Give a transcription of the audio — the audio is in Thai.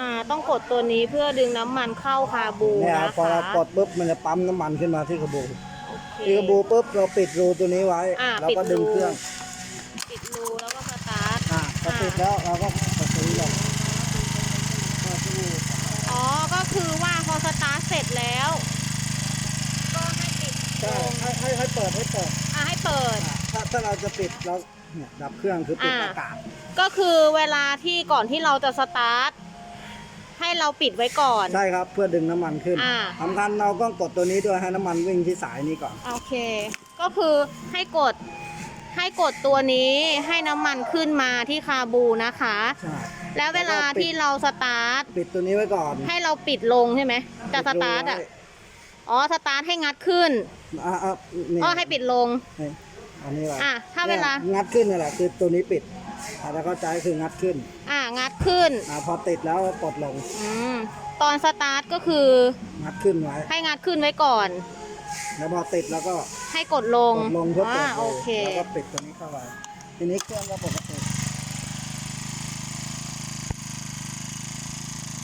อ่าต้องกดตัวนี้เพื่อดึงน้ำมันเข้าคาบูเนี่ยนะพอคะเรากดปุ๊บมันจะปั๊มน้ำมันขึ้นมาที่กระบูโอเค ที่กระบูปุ๊บเราปิดรูตัวนี้ไว้อ่าแล้วก็ปิดดึงรูเครื่องปิดรูแล้วก็สตาร์ท อ่าพอปิดแล้วเราก็กดตัวนี้ลงอ๋อ ก็คือว่าพอสตาร์ทเสร็จแล้ว ก็ให้ปิดใช่ให้ให้ให้เปิดให้เปิดอ่าให้เปิด อ่าถ้าถ้าเราจะปิดเราเนี่ยดับเครื่องคือปิดอ่า อากาศ ก็คือเวลาที่ก่อนที่เราจะสตาร์ทให้ เราปิดไว้ก่อน ใช่ครับเพื่อดึงน้ำมันขึ้นอ่า สำคัญเราต้องกดตัวนี้ด้วยให้น้ำมันวิ่งที่สายนี้ก่อน โอเค ก็คือให้กดให้กดตัวนี้ให้น้ำมันขึ้นมาที่คาบูนะคะ ใช่ แล้วเวลาที่เราสตาร์ทปิดตัวนี้ไว้ก่อนให้เราปิดลงใช่ไหมจะสตาร์ทอะปิดรูไว้อ๋อ สตาร์ทให้งัดขึ้น อ่าอ่านี่อ๋อ ให้ปิดลง นี่อันนี้แหละอะถ้าเวลา นี่ยงัดขึ้นนี่แหละคือตัวนี้ปิด อ่าแล้วเข้าใจคืองัดขึ้นอ่างัดขึ้นอ่าพอติดแล้วปลดลงอืมตอนสตาร์ทก็คือ งัดขึ้นไว้ ให้งัดขึ้นไว้ก่อน แล้วพอติดแล้วก็ให้กดลงกดลงเพื่อเปิอ่าดโอเค แล้วก็ปิดตัวนี้เข้าไปทีนี้เครื่องก็ปกติ